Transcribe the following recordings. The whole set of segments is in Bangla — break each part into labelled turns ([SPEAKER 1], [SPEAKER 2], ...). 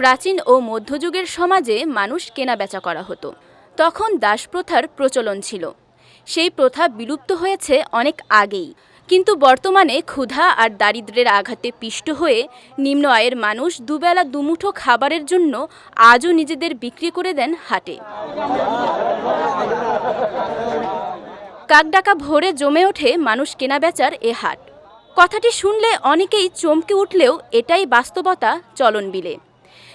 [SPEAKER 1] প্রাচীন ও মধ্যযুগের সমাজে মানুষ কেনাবেচা করা হতো। তখন দাসপ্রথার প্রচলন ছিল। সেই প্রথা বিলুপ্ত হয়েছে অনেক আগেই। কিন্তু বর্তমানে ক্ষুধা আর দারিদ্র্যের আঘাতে পিষ্ট হয়ে নিম্ন আয়ের মানুষ দুবেলা দুমুঠো খাবারের জন্য আজও নিজেদের বিক্রি করে দেন হাটে। কাকডাকা ভোরে জমে ওঠে মানুষ কেনাবেচার এ হাট। কথাটি শুনলে অনেকেই চমকে উঠলেও এটাই বাস্তবতা চলন বিলে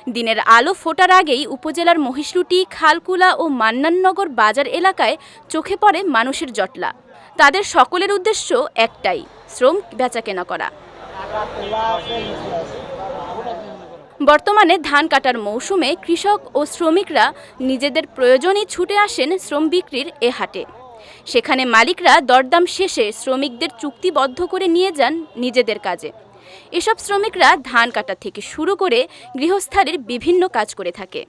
[SPEAKER 1] দিনের আলো ফোটার আগেই উপজেলার মহিষরুটি, খালকুলা ও মান্নাননগর বাজার এলাকায় চোখে পড়ে মানুষের জটলা। তাদের সকলের উদ্দেশ্য একটাই, শ্রম বেচাকেনা করা। বর্তমানে ধান কাটার মৌসুমে কৃষক ও শ্রমিকরা নিজেদের প্রয়োজনই ছুটে আসেন শ্রম বিক্রির এ হাটে। সেখানে মালিকরা দরদাম শেষে শ্রমিকদের চুক্তিবদ্ধ করে নিয়ে যান নিজেদের কাজে। এসব শ্রমিকরা ধান কাটা থেকে শুরু করে গৃহস্থালির বিভিন্ন কাজ করে থাকে।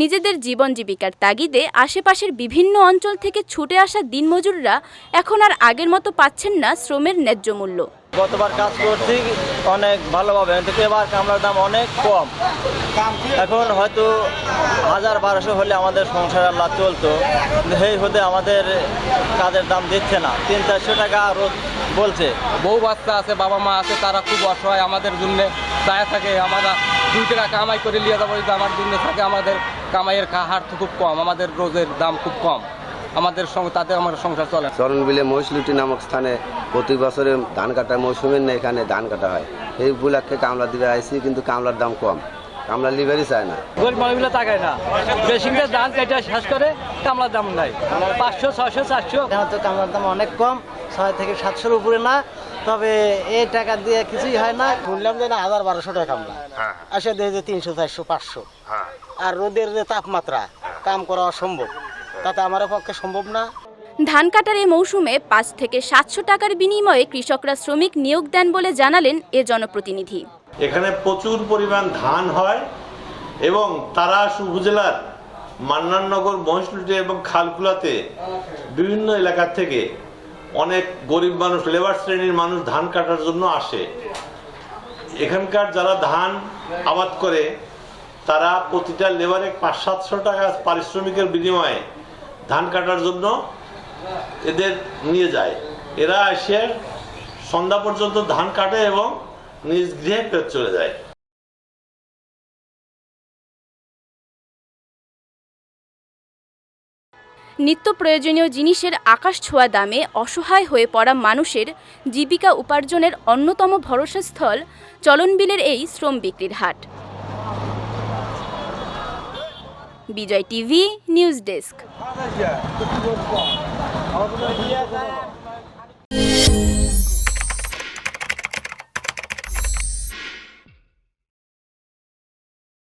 [SPEAKER 1] নিজেদের জীবন জীবিকার তাগিদে আশেপাশের বিভিন্ন অঞ্চল থেকে ছুটে আসা দিনমজুররা এখন আর আগের মতো পাচ্ছেন না শ্রমের ন্যায্য মূল্য।
[SPEAKER 2] গতবার কাজ করছি, অনেক ভালোভাবে, কিন্তু এবার কামলার দাম অনেক কম। এখন হয়তো হাজার বারোশো হলে আমাদের সংসার আল্লাহ চলতো সেই হতে আমাদের কাজের দাম দিচ্ছে না। তিন চারশো টাকা রোজ বলছে
[SPEAKER 3] বউ বাচ্চা আছে বাবা মা আছে তারা খুব অসহায় আমাদের জন্য দায়া থাকে আমরা দুই টাকা কামাই করে নিয়ে যাব যদি আমার জন্য থাকে আমাদের কামাইয়ের হার তো খুব কম আমাদের রোজের দাম খুব কম আমাদের সঙ্গে তাতে আমার সংসার চলে
[SPEAKER 4] চরণবিলে মহিষলুটি নামক স্থানে প্রতি বছরে ধান কাটা মৌসুমের না এখানে ধান কাটা হয়। এই উপলক্ষে কামলা দিবে আইসি কিন্তু কামলার দাম কম। কামলা লিভারই চায় না।
[SPEAKER 5] গরিব মানুষগুলো তাকায় না। বেশিটা ধান কেটে শেষ করে কামলার দাম নাই। পাঁচশো ছয়শো চারশো।
[SPEAKER 6] তো কামলার দাম অনেক কম। ছয় থেকে সাতশোর উপরে না তবে এই টাকা দিয়ে কিছুই হয় না। শুনলাম যে না হাজার বারোশো টাকা কামলা আসে দেখে যে তিনশো চারশো পাঁচশো। আর রোদের যে তাপমাত্রা কাম করা অসম্ভব। তাতে আমার পক্ষে সম্ভব না।
[SPEAKER 1] ধান কাটার এই মৌসুমে পাঁচ থেকে সাতশো টাকার বিনিময়ে কৃষকরা শ্রমিক নিয়োগ দেন বলে জানালেন এ জনপ্রতিনিধি।
[SPEAKER 7] এখানে প্রচুর পরিমাণ ধান হয় এবং তারাস উপজেলার মান্নাননগর মহিষলুটি এবং খালকুলাতে বিভিন্ন এলাকা থেকে অনেক গরিব মানুষ লেবার শ্রেণির মানুষ ধান কাটার জন্য আসে। এখানকার যারা ধান আবাদ করে, তারা প্রতিটা লেবারে পাঁচ সাতশো টাকা পারিশ্রমিকের বিনিময়ে ধান কাটার জন্য এদের নিয়ে যায়। এরা এসে সন্ধ্যা পর্যন্ত ধান কাটে এবং নিজ গৃহে চলে যায়।
[SPEAKER 1] নিত্য প্রয়োজনীয় জিনিসের আকাশ ছোঁয়া দামে অসহায় হয়ে পড়া মানুষের জীবিকা উপার্জনের অন্যতম ভরসাস্থল চলনবিলের এই শ্রম বিক্রির হাট। Bijoy TV, news desk.